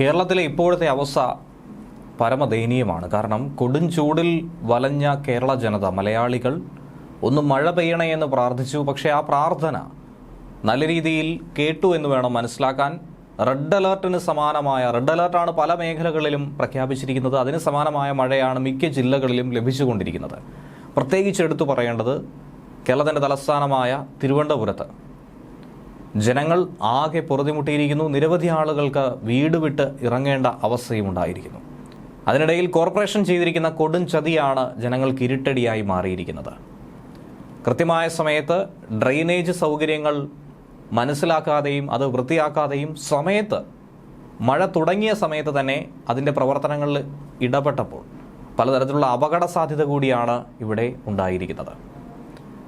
കേരളത്തിലെ ഇപ്പോഴത്തെ അവസ്ഥ പരമദയനീയമാണ്. കാരണം കൊടും ചൂടിൽ വലഞ്ഞ കേരള ജനത മലയാളികൾ ഒന്ന് മഴ പെയ്യണേ എന്ന് പ്രാർത്ഥിച്ചു. പക്ഷേ ആ പ്രാർത്ഥന നല്ല രീതിയിൽ കേട്ടു എന്ന് വേണം മനസ്സിലാക്കാൻ. റെഡ് അലേർട്ടിന് സമാനമായ റെഡ് അലേർട്ടാണ് പല മേഖലകളിലും പ്രഖ്യാപിച്ചിരിക്കുന്നത്. അതിന് സമാനമായ മഴയാണ് മിക്ക ജില്ലകളിലും ലഭിച്ചുകൊണ്ടിരിക്കുന്നത്. പ്രത്യേകിച്ച് എടുത്തു പറയേണ്ടത് കേരളത്തിന്റെ തലസ്ഥാനമായ തിരുവനന്തപുരത്ത്. ജനങ്ങൾ ആകെ പൊറുതിമുട്ടിയിരിക്കുന്നു. നിരവധി ആളുകൾക്ക് വീട് വിട്ട് ഇറങ്ങേണ്ട അവസ്ഥയും ഉണ്ടായിരിക്കുന്നു. അതിനിടയിൽ കോർപ്പറേഷൻ ചെയ്തിരിക്കുന്ന കൊടും ചതിയാണ് ജനങ്ങൾക്ക് ഇരുട്ടടിയായി മാറിയിരിക്കുന്നത്. കൃത്യമായ സമയത്ത് ഡ്രെയിനേജ് സൗകര്യങ്ങൾ മനസ്സിലാക്കാതെയും അത് വൃത്തിയാക്കാതെയും സമയത്ത് മഴ തുടങ്ങിയ സമയത്ത് തന്നെ അതിന്റെ പ്രവർത്തനങ്ങളിൽ ഇടപെട്ടപ്പോൾ പലതരത്തിലുള്ള അപകട സാധ്യത കൂടിയാണ് ഇവിടെ ഉണ്ടായിരിക്കുന്നത്.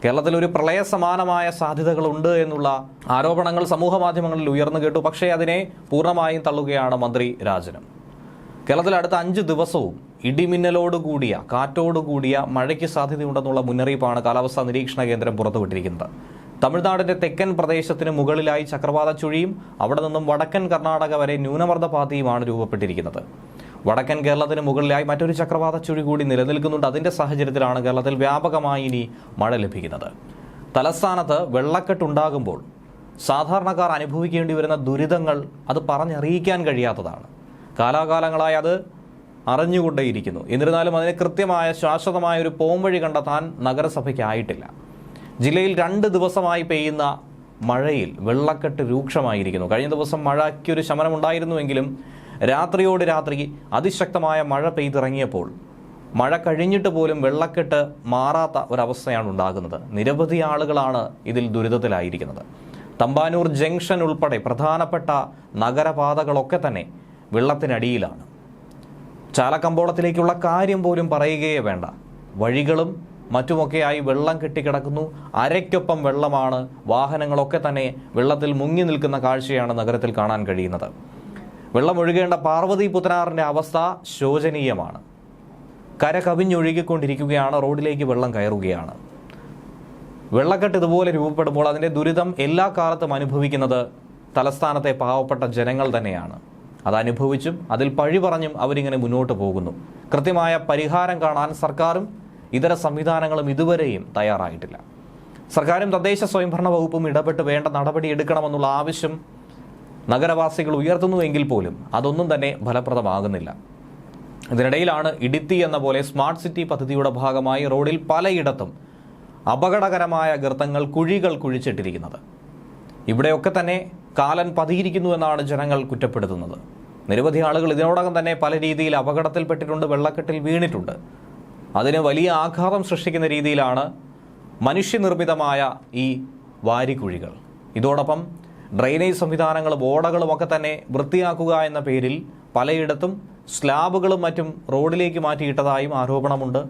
കേരളത്തിൽ ഒരു പ്രളയ സമാനമായ സാധ്യതകളുണ്ട് എന്നുള്ള ആരോപണങ്ങൾ സമൂഹ മാധ്യമങ്ങളിൽ ഉയർന്നു കേട്ടു. പക്ഷേ അതിനെ പൂർണമായും തള്ളുകയാണ് മന്ത്രി രാജനും. കേരളത്തിൽ അടുത്ത അഞ്ച് ദിവസവും ഇടിമിന്നലോട് കൂടിയ കാറ്റോട് കൂടിയ മഴയ്ക്ക് സാധ്യതയുണ്ടെന്നുള്ള മുന്നറിയിപ്പാണ് കാലാവസ്ഥാ നിരീക്ഷണ കേന്ദ്രം പുറത്തുവിട്ടിരിക്കുന്നത്. തമിഴ്നാടിന്റെ തെക്കൻ പ്രദേശത്തിന് മുകളിലായി ചക്രവാത ചുഴിയും അവിടെ നിന്നും വടക്കൻ കർണാടക വരെ ന്യൂനമർദ്ദ പാതയുമാണ് രൂപപ്പെട്ടിരിക്കുന്നത്. വടക്കൻ കേരളത്തിന് മുകളിലായി മറ്റൊരു ചക്രവാത ചുഴി കൂടി നിലനിൽക്കുന്നുണ്ട്. അതിന്റെ സാഹചര്യത്തിലാണ് കേരളത്തിൽ വ്യാപകമായി ഇനി മഴ ലഭിക്കുന്നത്. തലസ്ഥാനത്ത് വെള്ളക്കെട്ടുണ്ടാകുമ്പോൾ സാധാരണക്കാർ അനുഭവിക്കേണ്ടി വരുന്ന ദുരിതങ്ങൾ അത് പറഞ്ഞറിയിക്കാൻ കഴിയാത്തതാണ്. കാലാകാലങ്ങളായി അത് അറിഞ്ഞുകൊണ്ടേയിരിക്കുന്നു. എന്നിരുന്നാലും അതിന് കൃത്യമായ ശാശ്വതമായ ഒരു പോംവഴി കണ്ടെത്താൻ നഗരസഭയ്ക്കായിട്ടില്ല. ജില്ലയിൽ രണ്ട് ദിവസമായി പെയ്യുന്ന മഴയിൽ വെള്ളക്കെട്ട് രൂക്ഷമായിരിക്കുന്നു. കഴിഞ്ഞ ദിവസം മഴയ്ക്കൊരു ശമനമുണ്ടായിരുന്നുവെങ്കിലും രാത്രിയോട് രാത്രി അതിശക്തമായ മഴ പെയ്തിറങ്ങിയപ്പോൾ മഴ കഴിഞ്ഞിട്ട് പോലും വെള്ളക്കെട്ട് മാറാത്ത ഒരവസ്ഥയാണ് ഉണ്ടാകുന്നത്. നിരവധി ആളുകളാണ് ഇതിൽ ദുരിതത്തിലായിരിക്കുന്നത്. തമ്പാനൂർ ജംഗ്ഷൻ ഉൾപ്പെടെ പ്രധാനപ്പെട്ട നഗരപാതകളൊക്കെ തന്നെ വെള്ളത്തിനടിയിലാണ്. ചാലക്കമ്പോളത്തിലേക്കുള്ള കാര്യം പോലും പറയുകയേ വേണ്ട. വഴികളും മറ്റുമൊക്കെയായി വെള്ളം കെട്ടിക്കിടക്കുന്നു. അരയ്ക്കൊപ്പം വെള്ളമാണ്. വാഹനങ്ങളൊക്കെ തന്നെ വെള്ളത്തിൽ മുങ്ങി നിൽക്കുന്ന കാഴ്ചയാണ് നഗരത്തിൽ കാണാൻ കഴിയുന്നത്. വെള്ളം ഒഴുകേണ്ട പാർവതി പുത്തനാറിന്റെ അവസ്ഥ ശോചനീയമാണ്. കര കവിഞ്ഞൊഴുകിക്കൊണ്ടിരിക്കുകയാണ് റോഡിലേക്ക് വെള്ളം കയറുകയാണ്. വെള്ളക്കെട്ട് ഇതുപോലെ രൂപപ്പെടുമ്പോൾ അതിന്റെ ദുരിതം എല്ലാ കാലത്തും അനുഭവിക്കുന്നത് തലസ്ഥാനത്തെ പാവപ്പെട്ട ജനങ്ങൾ തന്നെയാണ്. അതനുഭവിച്ചും അതിൽ പഴി പറഞ്ഞും അവരിങ്ങനെ മുന്നോട്ട് പോകുന്നു. കൃത്യമായ പരിഹാരം കാണാൻ സർക്കാരും ഇതര സംവിധാനങ്ങളും ഇതുവരെയും തയ്യാറായിട്ടില്ല. സർക്കാരും തദ്ദേശ സ്വയംഭരണ വകുപ്പും ഇടപെട്ട് വേണ്ട നടപടി എടുക്കണമെന്നുള്ള ആവശ്യം നഗരവാസികൾ ഉയർത്തുന്നുവെങ്കിൽ പോലും അതൊന്നും തന്നെ ഫലപ്രദമാകുന്നില്ല. ഇതിനിടയിലാണ് ഇടുത്തി എന്ന പോലെ സ്മാർട്ട് സിറ്റി പദ്ധതിയുടെ ഭാഗമായി റോഡിൽ പലയിടത്തും അപകടകരമായ ഗർത്തങ്ങൾ കുഴികൾ കുഴിച്ചിട്ടിരിക്കുന്നത്. ഇവിടെയൊക്കെ തന്നെ കാലൻ പതിയിരിക്കുന്നു എന്നാണ് ജനങ്ങൾ കുറ്റപ്പെടുത്തുന്നത്. നിരവധി ആളുകൾ ഇതിനോടകം തന്നെ പല രീതിയിൽ അപകടത്തിൽപ്പെട്ടിട്ടുണ്ട് വെള്ളക്കെട്ടിൽ വീണിട്ടുണ്ട്. അതിന് വലിയ ആഘാതം സൃഷ്ടിക്കുന്ന രീതിയിലാണ് മനുഷ്യനിർമ്മിതമായ ഈ വാരിക്കുഴികൾ. ഇതോടൊപ്പം ഡ്രെയിനേജ് സംവിധാനങ്ങളും ഓടകളും ഒക്കെ തന്നെ വൃത്തിയാക്കുക എന്ന പേരിൽ പലയിടത്തും സ്ലാബുകളും മറ്റും റോഡിലേക്ക് മാറ്റിയിട്ടതായും ആരോപണമുണ്ട്.